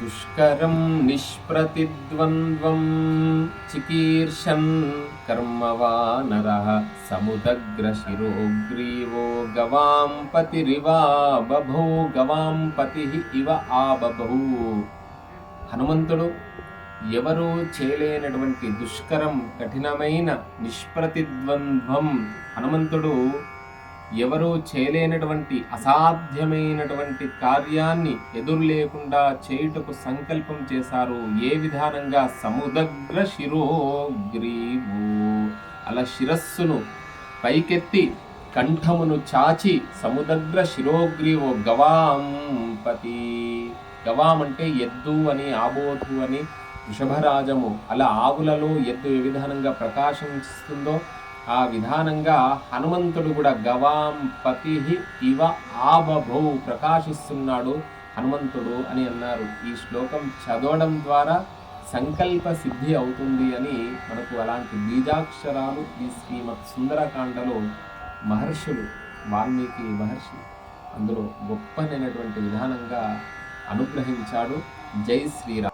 దుష్కరం నిష్ప్రతిద్వంద్వం చికీర్షన్ కర్మవానరः సముదగ్రశిరోగ్రీవో గవాం పతిరివా బభౌ గవాం పతి ఇవ ఆబభూ హనుమంతుడు ఎవరూ చేయలేనటువంటి దుష్కరం కఠినమైన నిష్ప్రతిద్వంద్వం హనుమంతుడు ఎవరూ చేయలేనటువంటి అసాధ్యమైనటువంటి కార్యాన్ని ఎదురులేకుండా చేయుటకు సంకల్పం చేశారు. ఏ విధానంగా? సముదగ్ర శిరోగ్రీవు. అలా శిరస్సును పైకెత్తి కంఠమును చాచి సముదగ్ర శిరోగ్రీవు గవాంపతి. గవాం అంటే ఎద్దు అని ఆబోధు అని వృషభరాజము. అలా ఆవులలో ఎద్దు ఏ విధానంగా ప్రకాశిస్తుందో ఆ విధానంగా హనుమంతుడు కూడా గవాం పతి ఇవ ఆబభౌ ప్రకాశిస్తున్నాడు హనుమంతుడు అని అన్నారు. ఈ శ్లోకం చదవడం ద్వారా సంకల్ప సిద్ధి అవుతుంది అని మనకు అలాంటి బీజాక్షరాలు ఈ శ్రీమత్ సుందరకాండలో మహర్షులు వాల్మీకి మహర్షి అందులో గొప్పనైనటువంటి విధానంగా అనుగ్రహించాడు. జై శ్రీరామ్.